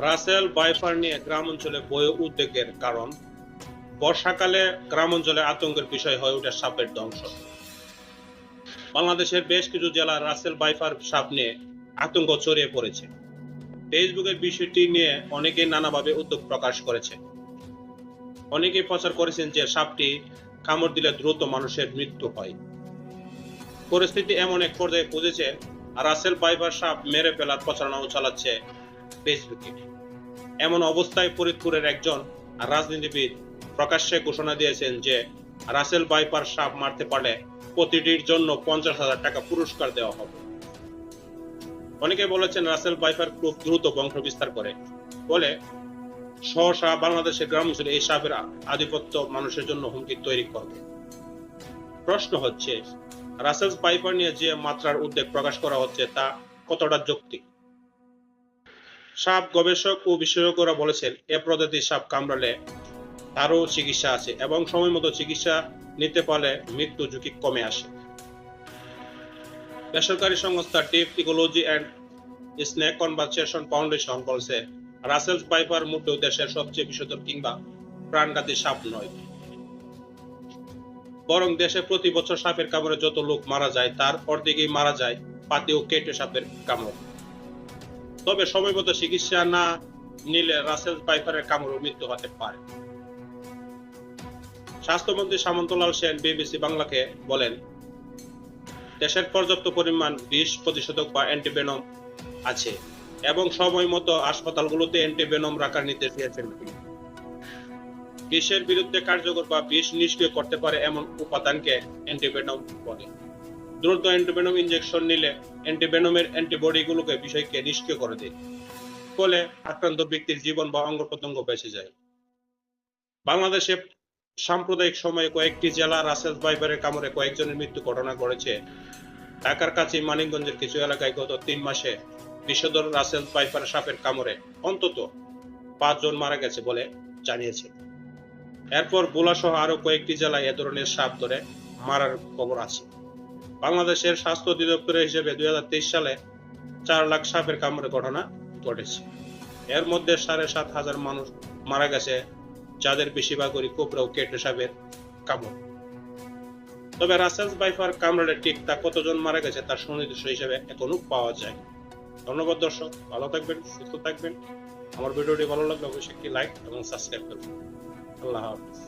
Rasel by far নিয়ে গ্রাম অঞ্চলে বয়ে উদ্বেগের কারণ, বর্ষাকালে গ্রাম অঞ্চলে আতঙ্কের বিষয় হয়ে ওঠে সাপের ধ্বংস। বাংলাদেশের বেশ কিছু জেলা রাসেল বাইফার সাপ নিয়ে আতঙ্ক ছড়িয়ে পড়েছে। ফেসবুকের বিষয়টি নিয়ে অনেকেই নানাভাবে উদ্যোগ প্রকাশ করেছে। অনেকেই প্রচার করেছেন যে সাপটি কামড় দিলে দ্রুত মানুষের মৃত্যু হয়। পরিস্থিতি এমন এক পর্যায়ে পৌঁছেছে রাসেল বাইফার সাপ মেরে ফেলার প্রচারণাও চালাচ্ছে ফেসবুকে। এমন অবস্থায় ফরিদপুরের একজন রাজনীতিবিদ প্রকাশ্যে ঘোষণা দিয়েছেন যে, রাসেল বাইপার সাপ মারতে পারলে প্রতিটির জন্য পঞ্চাশ হাজার টাকা পুরস্কার দেওয়া হবে। অনেকে বলেছেন রাসেল বাইপার খুব দ্রুত বংশ বিস্তার করে। বলে সহসা বাংলাদেশের গ্রাম অঞ্চলে এই সাপের আধিপত্য মানুষের জন্য হুমকি তৈরি করবে। প্রশ্ন হচ্ছে, রাসেল বাইপার নিয়ে যে মাত্রার উদ্বেগ প্রকাশ করা হচ্ছে তা কতটা যৌক্তিক? সাপ গবেষক ও বিশেষজ্ঞরা বলেছেন, এ প্রজাতির সাপ কামড়ালে তারও চিকিৎসা আছে এবং সময় মতো চিকিৎসা নিতে পারলে মৃত্যু ঝুঁকি কমে আসে। বেসরকারি সংস্থা deep ecology and snake conversation foundation বলছে রাসেলস পাইপার মোটেও দেশের সবচেয়ে বিষধর কিংবা প্রাণঘাতী সাপ নয়। বরং দেশে প্রতি বছর সাপের কামড়ে যত লোক মারা যায়, তার অর্ধেকই মারা যায় পাতি ও কেটে সাপের কামড়। তবে সময় মতো চিকিৎসা না নিলে রাসেল পাইপারের কামড়ে মৃত্যু হতে পারে। স্বাস্থ্যমন্ত্রী সামন্তলাল সেন বিবিসি বাংলাকে বলেন, দেশের পর্যাপ্ত পরিমাণ বিষ প্রতিষেধক বা অ্যান্টিবেনম আছে এবং সময় মতো হাসপাতালগুলোতে অ্যান্টিভেনম রাখার নির্দেশ দিয়েছেন বিষের বিরুদ্ধে কার্যকর বা বিষ নিষ্ক্রিয় করতে পারে এমন উপাদানকে অ্যান্টিবেনম বলে। দ্রুত অ্যান্টিভেনম ইনজেকশন নিলে অ্যান্টিভেনমের অ্যান্টিবডিগুলোকে বিষয়কে নিষ্ক্রিয় করে দেয়, ফলে আক্রান্ত ব্যক্তির জীবন বা অঙ্গ প্রত্যঙ্গ বেঁচে যায়। বাংলাদেশে সাম্প্রদায়িক সময়ে কয়েকটি জেলা রাসেল ভাইবারের কামড়ে কয়েকজনের মৃত্যু ঘটনা ঘটেছে। ঢাকার কাছে মানিকগঞ্জের কিছু এলাকায় গত তিন মাসে বিষধর রাসেল পাইপার সাপের কামড়ে অন্তত পাঁচজন মারা গেছে বলে জানিয়েছে। এরপর বোলাসহ আরও কয়েকটি জেলায় এ ধরনের সাপ ধরে মারার খবর আছে। বাংলাদেশের স্বাস্থ্য অধিদপ্তরের হিসেবে দু হাজার তেইশ সালে চার লাখ সাপের কামড়ে ঘটনা ঘটেছে। এর মধ্যে সাড়ে সাত হাজার মানুষ মারা গেছে, যাদের বেশিরভাগই কোবরা ও কেটে সাপের কামড়। তবে রাসেলস বাইফার কামড়ে ঠিক তা কতজন মারা গেছে তার সুনির্দিষ্ট হিসেবে এখনও পাওয়া যায়। ধন্যবাদ দর্শক, ভালো থাকবেন, সুস্থ থাকবেন। আমার ভিডিওটি ভালো লাগলে অবশ্যই একটি লাইক এবং সাবস্ক্রাইব করবেন। আল্লাহ হাফিজ।